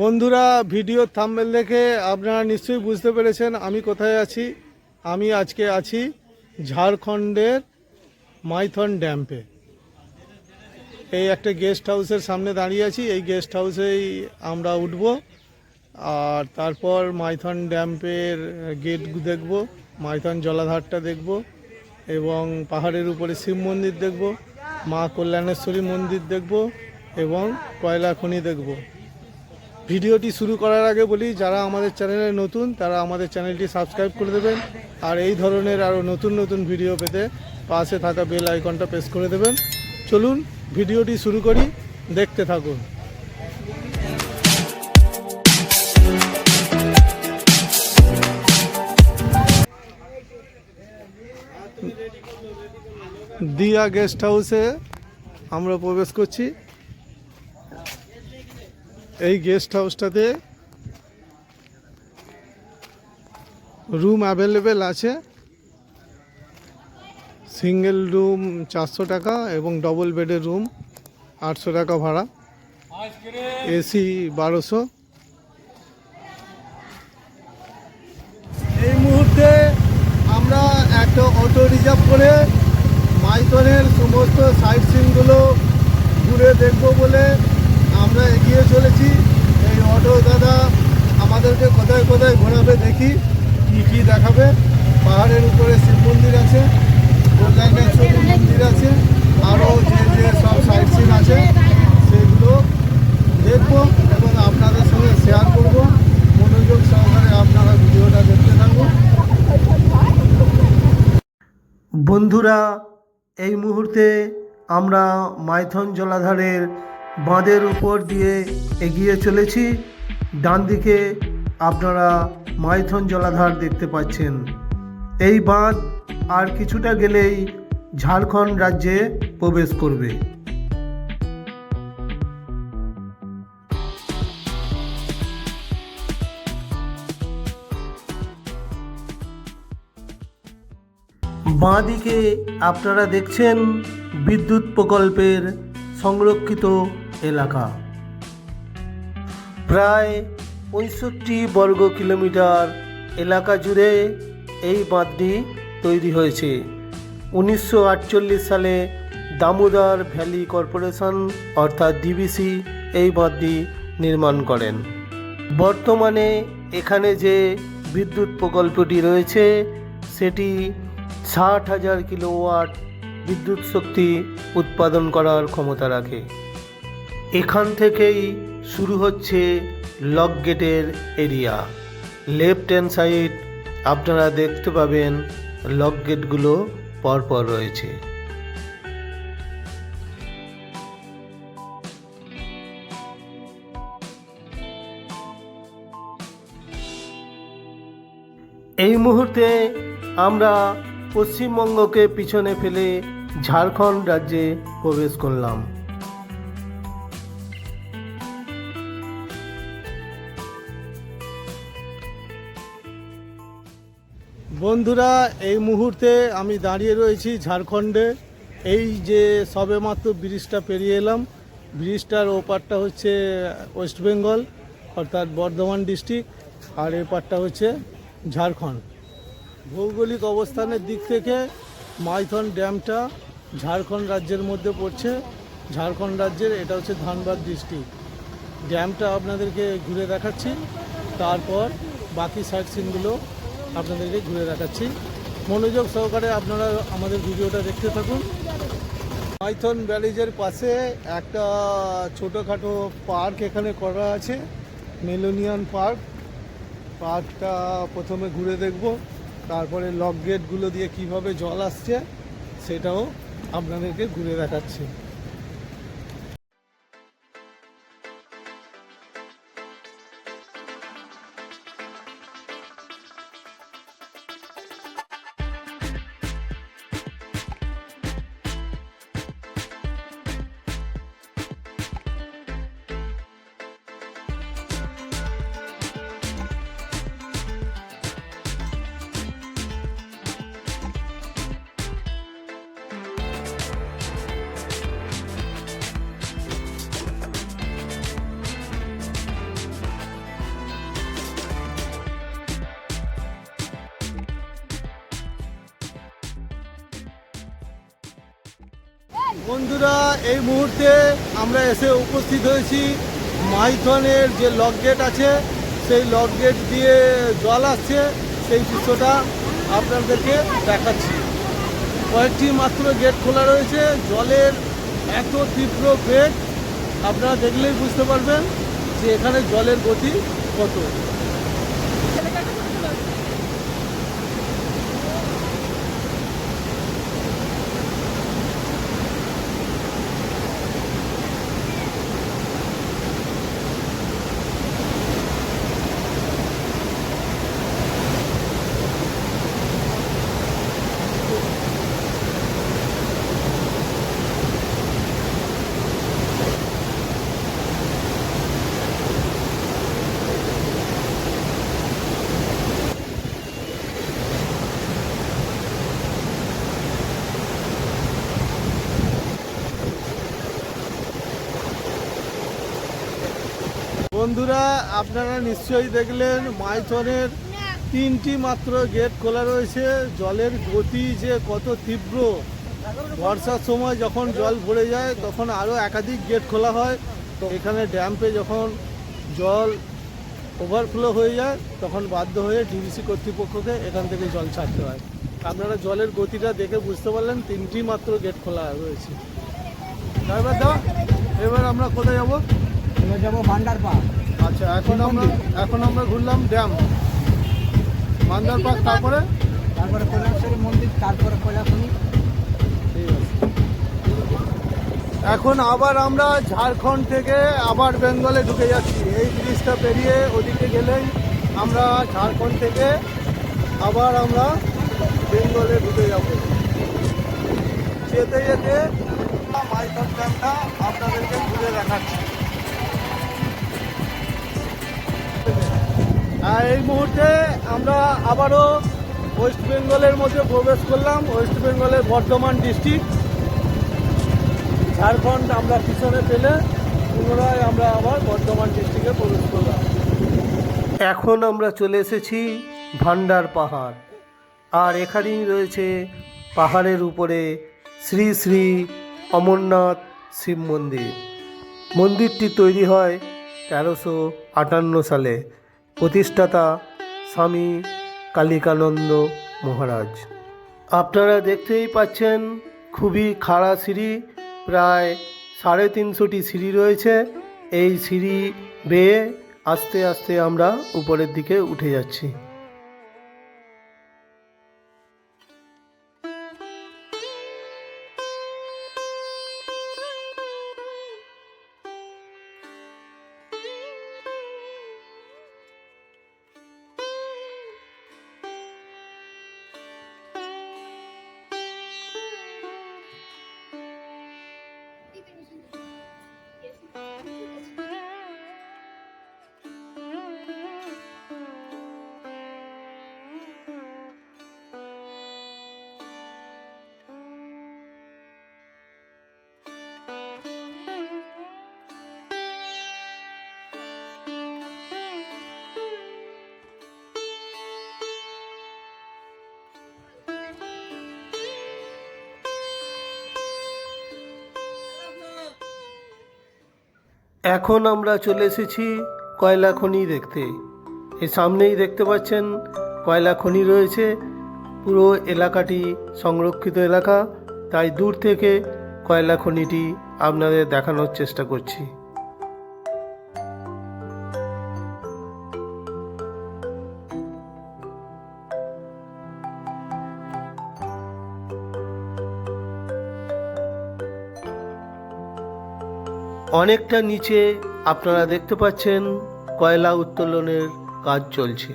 বন্ধুরা, video thumbnail দেখে আপনারা নিশ্চয়ই বুঝতে পেরেছেন আমি কোথায় আছি। আমি আজকে আছি ঝাড়খণ্ডের মাইথন ড্যাম্পে এই একটা গেস্ট হাউসের সামনে দাঁড়িয়ে আছি। এই গেস্ট হাউসেই আমরা উঠব আর তারপর মাইথন ড্যাম্পের গেট দেখব, মাইথন জলাধারটা দেখব এবং পাহাড়ের উপরে শিব মন্দির দেখব, মা কল্যাণেশ্বরী মন্দির দেখব এবং কয়লা খনি দেখব। ভিডিওটি শুরু করার আগে বলি, যারা আমাদের চ্যানেলে নতুন, তারা আমাদের চ্যানেলটি সাবস্ক্রাইব করে দেবেন। আর এই ধরনের আরও নতুন নতুন ভিডিও পেতে পাশে থাকা বেল আইকনটা প্রেস করে দেবেন। চলুন, ভিডিওটি শুরু করি। দেখতে থাকুন। দিয়া গেস্ট হাউসে আমরা প্রবেশ করছি। এই গেস্ট হাউসটাতে রুম অ্যাভেলেবেল আছে। সিঙ্গেল রুম চারশো টাকা এবং ডবল বেডের রুম আটশো টাকা ভাড়া। এসি বারোশো। এই মুহূর্তে আমরা একটা অটো রিজার্ভ করে মাইথনের সমস্ত সাইট সিনগুলো ঘুরে দেখব বলে আমরা এগিয়ে চলেছি। অটো দাদা, আমাদেরকে কোথায় কোথায় ঘোরাবে দেখি, কি কি দেখাবে। পাহাড়ের উপরে শিব মন্দির আছে কল্যাণেশ্বরী মন্দির আছে আরও যে যে সব সাইট সিন আছে, সেগুলো দেখব এবং আপনাদের সঙ্গে শেয়ার করব। মনোযোগ সহকারে আপনারা ভিডিওটা দেখতে থাকব বন্ধুরা, এই মুহূর্তে আমরা মাইথন জলাধারের বাঁধের উপর দিয়ে এগিয়ে চলেছি। ডান দিকে আপনারা মাইথন জলাধার দেখতে পাচ্ছেন। এই বাঁধ আর কিছুটা গেলেই ঝাড়খণ্ড রাজ্যে প্রবেশ করবে। বাঁদিকে আপনারা দেখছেন বিদ্যুৎ প্রকল্পের সংরক্ষিত এলাকা। প্রায় পঁয়ষট্টি বর্গ কিলোমিটার এলাকা জুড়ে এই বাঁধটি তৈরি হয়েছে। উনিশশো আটচল্লিশ সালে দামোদর ভ্যালি কর্পোরেশন অর্থাৎ ডিবিসি এই বাঁধটি নির্মাণ করেন। বর্তমানে এখানে যে বিদ্যুৎ প্রকল্পটি রয়েছে, সেটি ষাট হাজার কিলোওয়াট বিদ্যুৎ শক্তি উৎপাদন করার ক্ষমতা রাখে। এখান থেকেই শুরু হচ্ছে লক গেটের এরিয়া। লেফট হ্যান্ড সাইড আপনারা দেখতে পাবেন লক গেটগুলো পরপর রয়েছে। এই মুহূর্তে আমরা পশ্চিমবঙ্গকে পিছনে ফেলে ঝাড়খণ্ড রাজ্যে প্রবেশ করলাম। বন্ধুরা, এই মুহূর্তে আমি দাঁড়িয়ে রয়েছি ঝাড়খণ্ডে। এই যে সবেমাত্র ব্রিজটা পেরিয়ে এলাম, ব্রিজটার ওপারটা হচ্ছে ওয়েস্ট বেঙ্গল, অর্থাৎ বর্ধমান ডিস্ট্রিক্ট, আর এপারটা হচ্ছে ঝাড়খণ্ড। ভৌগোলিক অবস্থানের দিক থেকে মাইথন ড্যামটা ঝাড়খণ্ড রাজ্যের মধ্যে পড়ছে। ঝাড়খণ্ড রাজ্যের, এটা হচ্ছে ধানবাদ ডিস্ট্রিক্ট। ড্যামটা আপনাদেরকে ঘুরে দেখাচ্ছি, তারপর বাকি সাইট সিনগুলো আপনাদেরকে ঘুরে দেখাচ্ছি। মনোযোগ সহকারে আপনারা আমাদের ভিডিওটা দেখতে থাকুন। মাইথন ব্যালিজের পাশে একটা ছোটোখাটো পার্ক এখানে করা আছে, মেলোনিয়ান পার্ক। পার্কটা প্রথমে ঘুরে দেখব, তারপরে লক গেটগুলো দিয়ে কীভাবে জল আসছে সেটাও আপনাদেরকে ঘুরে দেখাচ্ছি। বন্ধুরা, এই মুহূর্তে আমরা এসে উপস্থিত হয়েছি মাইথনের যে লক গেট আছে, সেই লক গেট দিয়ে জল আসছে, সেই দৃশ্যটা আপনাদেরকে দেখাচ্ছি। কয়েকটি মাত্র গেট খোলা রয়েছে, জলের এত তীব্র বেগ আপনারা দেখলেই বুঝতে পারবেন যে এখানে জলের গতি কত। বন্ধুরা, আপনারা নিশ্চয়ই দেখলেন মাইথনের তিনটি মাত্র গেট খোলা রয়েছে। জলের গতি যে কত তীব্র। বর্ষার সময় যখন জল ভরে যায়, তখন আরও একাধিক গেট খোলা হয়। তো এখানে ড্যাম্পে যখন জল ওভারফ্লো হয়ে যায়, তখন বাধ্য হয়ে ডিবিসি কর্তৃপক্ষকে এখান থেকে জল ছাড়তে হয়। আপনারা জলের গতিটা দেখে বুঝতে পারলেন, তিনটি মাত্র গেট খোলা রয়েছে। এবার আমরা কোথায় যাব? এবার যাব ভান্ডার পার্ক। আচ্ছা এখন আমরা এখন আমরা ঘুরলাম ড্যাম। মান্দার পার্ক তারপরে? তারপরে কৈলাসের মন্দির তারপরে কৈলাসনী ঠিক আছে। এখন আবার আমরা ঝাড়খণ্ড থেকে আবার বেঙ্গলে ঢুকে যাচ্ছি। এই ব্রিজটা পেরিয়ে ওদিকে গেলেই আমরা ঝাড়খণ্ড থেকে আবার আমরা বেঙ্গলে ঢুকে যাব। যেতে যেতে মাইথন ড্যামটা আপনাদেরকে ঘুরে দেখাচ্ছি। এই মুহূর্তে আমরা আবারও ওয়েস্ট বেঙ্গলের মধ্যে প্রবেশ করলাম, ওয়েস্ট বেঙ্গলের বর্ধমান ডিস্ট্রিক্ট। ঝাড়খণ্ড আমরা পিছনে পেলে পুনরায় আমরা আবার বর্ধমান ডিস্ট্রিক্টে প্রবেশ করলাম। এখন আমরা চলে এসেছি ভান্ডার পাহাড়। আর এখানেই রয়েছে পাহাড়ের উপরে শ্রী শ্রী অমরনাথ শিব মন্দির। মন্দিরটি তৈরি হয় তেরোশো আটান্ন সালে। প্রতিষ্ঠাতা স্বামী কালিকানন্দ মহারাজ। আপনারা দেখতেই পাচ্ছেন খুবই খাড়া সিঁড়ি, প্রায় সাড়ে তিনশোটি সিঁড়ি রয়েছে। এই সিঁড়ি বেয়ে আস্তে আস্তে আমরা উপরের দিকে উঠে যাচ্ছি। এখন আমরা চলে এসেছি কয়লা খনি দেখতে। এর সামনেই দেখতে পাচ্ছেন কয়লা খনি রয়েছে। পুরো এলাকাটি সংরক্ষিত এলাকা, তাই দূর থেকে কয়লা খনিটি আপনাদের দেখানোর চেষ্টা করছি। অনেকটা নিচে আপনারা দেখতে পাচ্ছেন কয়লা উত্তোলনের কাজ চলছে।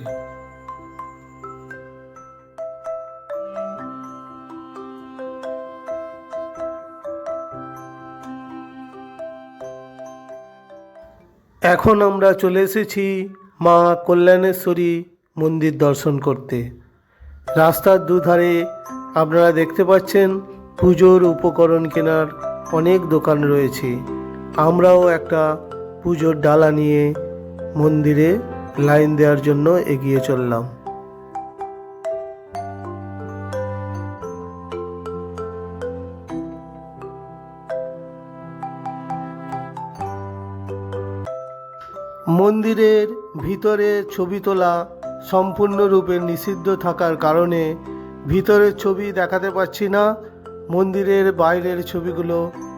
এখন আমরা চলে এসেছি মা কল্যাণেশ্বরী মন্দির দর্শন করতে। রাস্তার দুধারে আপনারা দেখতে পাচ্ছেন পুজোর উপকরণ কেনার অনেক দোকান রয়েছে। আমরাও একটা পুজোর ডালা নিয়ে মন্দিরে লাইন দেওয়ার জন্য এগিয়ে চললাম। মন্দিরের ভিতরে ছবি তোলা সম্পূর্ণরূপে নিষিদ্ধ থাকার কারণে ভিতরের ছবি দেখাতে পারছি না, মন্দিরের বাইরের ছবিগুলো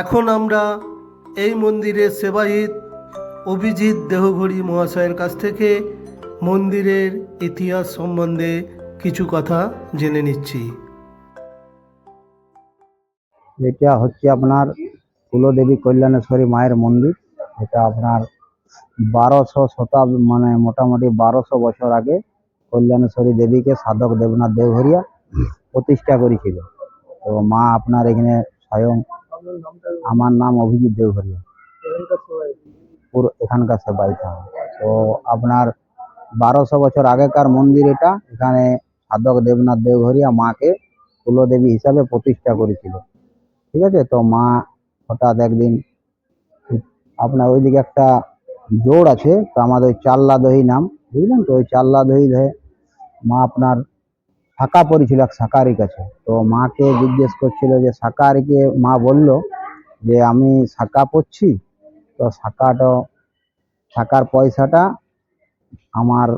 এখন আমরা এই মন্দিরের সেবায়িত অভিজিৎ দেহঘড়ি মহাশয়ের কাছ থেকে মন্দিরের ইতিহাস সম্বন্ধে কিছু কথা জেনে নিচ্ছি। এটা হচ্ছে আপনার কুলদেবী কল্যাণেশ্বরী মায়ের মন্দির। এটা আপনার বারোশো শতাব্দী মানে মোটামুটি বারোশো বছর আগে কল্যাণেশ্বরী দেবীকে সাধক দেবনাথ দেবঘরিয়া প্রতিষ্ঠা করেছিল। তো মা আপনার এখানে স্বয়ং আমার নাম অভিজিৎ দেবঘরিয়া পুরো এখানকার সেবাইতে তো আপনার বারোশো বছর আগেকার মন্দির এটা এখানে সাধক দেবনাথ দেবঘরিয়া মাকে কুলদেবী হিসাবে প্রতিষ্ঠা করেছিল। ঠিক আছে? তো মা হঠাৎ একদিন আপনার ওইদিকে একটা জোড় আছে তো আমাদের চাল্লা দহি নাম বুঝলেন? তো ওই চাল্লা দহি মা আপনার শাখা পড়েছিল এক শাকারির কাছে। তো মাকে জিজ্ঞেস করছিল যে, শাকারিকে মা বলল যে, আমি শাখা পড়ছি তো শাখাটা শাখার পয়সাটা আমার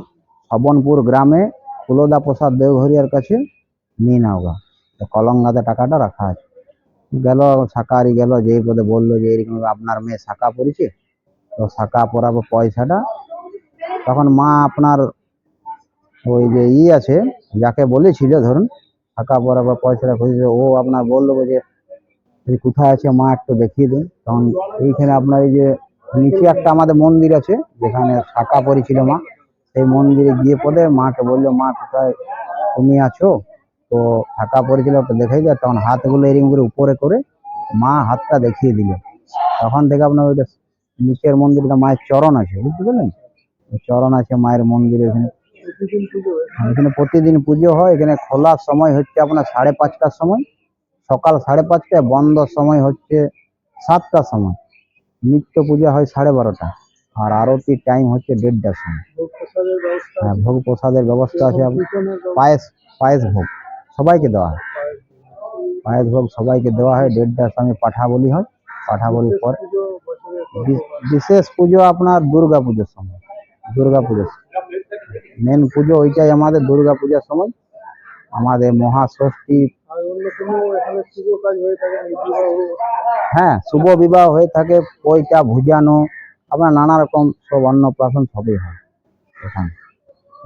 শ্রবণপুর গ্রামে কুলদা প্রসাদ দেওঘরিয়ার কাছে নিয়ে নাও গা। তো কলঙ্গাতে টাকাটা রাখা আছে। গেল শাকাহারি গেল, যেই পদে বলল যে, এরকম আপনার মেয়ে শাখা পড়েছে তো শাখা পরাবো পয়সাটা তখন মা আপনার ওই যে ই আছে যাকে বলেছিল ধরুন শাখা পরাবো পয়সাটা খুঁজছে ও আপনার বলল যে কোথায় আছে মা একটু দেখিয়ে দিন। তখন এইখানে আপনার এই যে নিচে একটা আমাদের মন্দির আছে যেখানে শাখা পড়েছিল মা। সেই মন্দিরে গিয়ে পদে মাকে বলল মা কোথায় তুমি আছো? তো ফাঁকা পড়েছিল দেখাই দেয় তখন হাতগুলো এরকম করে উপরে করে মা হাতটা দেখিয়ে দিল। তখন থেকে আপনার ওইটা নিচের মন্দিরটা মায়ের চরণ আছে বুঝতে পারলেন? চরণ আছে মায়ের মন্দিরে হ্যাঁ, এখানে প্রতিদিন পুজো হয়। এখানে খোলার সময় হচ্ছে আপনার সাড়ে পাঁচটার সময়। সকাল সাড়ে পাঁচটায় বন্ধ সময় হচ্ছে সাতটার সময়। নিত্য পূজা হয় সাড়ে বারোটা। আর আরতির টাইম হচ্ছে দেড়টার সময়। হ্যাঁ ভোগ প্রসাদের ব্যবস্থা আছে পায়েস পায়েস ভোগ সবাইকে দেওয়া হয়। পায়েস ভোগ। সবাইকে দেওয়া হয়। দেড়টার সময় পাঠা বলি হয়। পাঠা বলির পর বিশেষ পুজো আপনার দুর্গা পুজোর সময়। দুর্গা পুজোর মেন পুজো ওইটাই আমাদের, দুর্গা পূজার সময়। আমাদের মহাষষ্ঠী। হ্যাঁ শুভ বিবাহ হয়ে থাকে, পয়টা ভুজানো আপনার নানা রকম সব অন্নপ্রাশন সবই হয়। এখানে।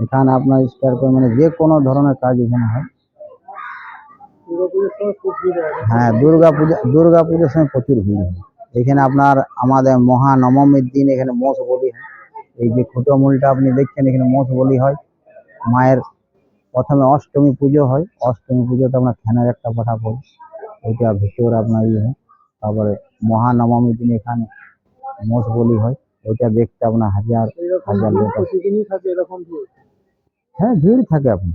এখানে আপনার স্টার করে মানে যে কোনো ধরনের কাজ এখানে হয়। হ্যাঁ দুর্গা পূজা, দুর্গা সময় প্রচুর ভিড় হয়। এখানে আপনার আমাদের মহানবমীর দিন এখানে মোষ বলি হয়। এই যে খুঁটো মূলটা আপনি দেখছেন, এখানে মোষ বলি হয়। মায়ের প্রথমে অষ্টমী পুজো হয়। অষ্টমী পুজোতে আপনার ফ্যানের একটা পাঠা পড়ে ওইটা ভিতরে আপনার ইয়ে হয়। তারপরে মহানবমীর দিন এখানে মোষ বলি হয়। ওইটা দেখতে আপনার হাজার হাজার লোক হ্যাঁ ভিড় থাকে আপনি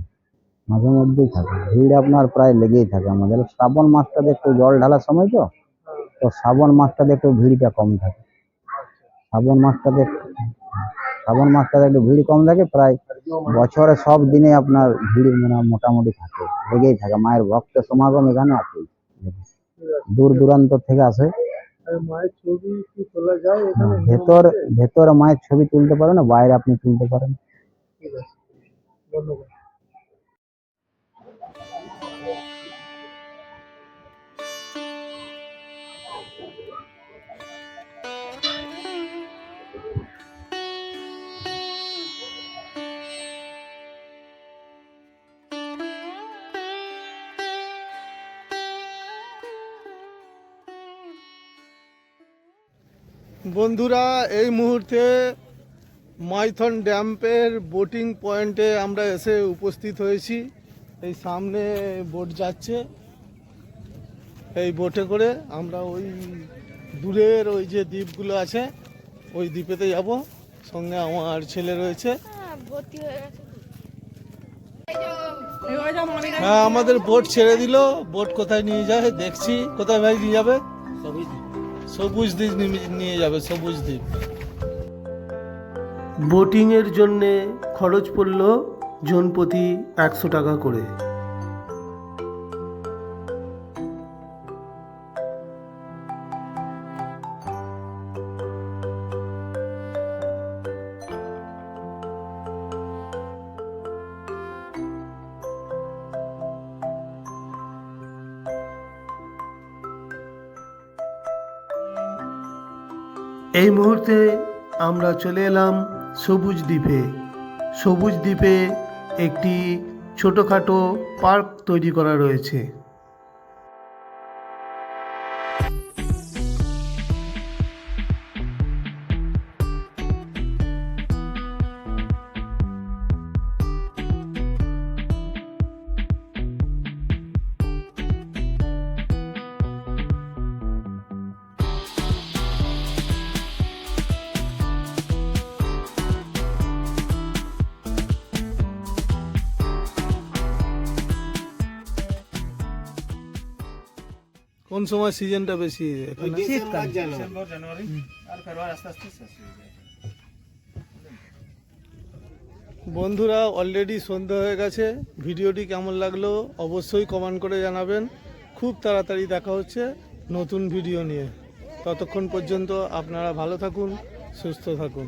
মাঝে মধ্যেই থাকে। ভিড় আপনার প্রায় লেগেই থাকে আমাদের। শ্রাবণ মাসটাতে একটু জল ঢালার সময় তো। তো শ্রাবণ মাসটাতে একটু ভিড়টা কম থাকে। শ্রাবণ মাসটাতে শ্রাবণ মাসটাতে একটু ভিড় কম থাকে, প্রায় বছরে সব দিনে আপনার ভিড় মানে মোটামুটি থাকে, লেগেই থাকে। মায়ের ভক্ত সমাগম এখানে আছে। দূর দূরান্ত থেকে আসে। ভেতর, ভেতরে মায়ের ছবি তুলতে পারেন, বাইরে আপনি তুলতে পারেন। ধন্যবাদ। বন্ধুরা, এই মুহূর্তে মাইথন ড্যাম্পের বোটিং পয়েন্টে আমরা এসে উপস্থিত হয়েছি। এই সামনে বোট যাচ্ছে। এই বোটে করে আমরা ওই দূরের ওই যে দ্বীপগুলো আছে, ওই দ্বীপেতে যাব। সঙ্গে আমার ছেলে রয়েছে। হয়ে হ্যাঁ আমাদের বোট ছেড়ে দিল। বোট কোথায় নিয়ে যায় দেখছি। কোথায় ভাই নিয়ে যাবে? সবুজ দ্বীপ নিয়ে- যাবে সবুজ দ্বীপ। বোটিংয়ের জন্যে খরচ পড়ল জনপ্রতি একশো টাকা করে। মুহূর্তে আমরা চলে এলাম সবুজ দ্বীপে। সবুজ দ্বীপে একটি ছোটোখাটো পার্ক তৈরি করা রয়েছে। কোন সময় সিজনটা বেশি? এখানে? বন্ধুরা অলরেডি সন্ধ্যা হয়ে গেছে। ভিডিওটি কেমন লাগল অবশ্যই কমেন্ট করে জানাবেন। খুব তাড়াতাড়ি দেখা হচ্ছে নতুন ভিডিও নিয়ে। ততক্ষণ পর্যন্ত আপনারা ভালো থাকুন সুস্থ থাকুন।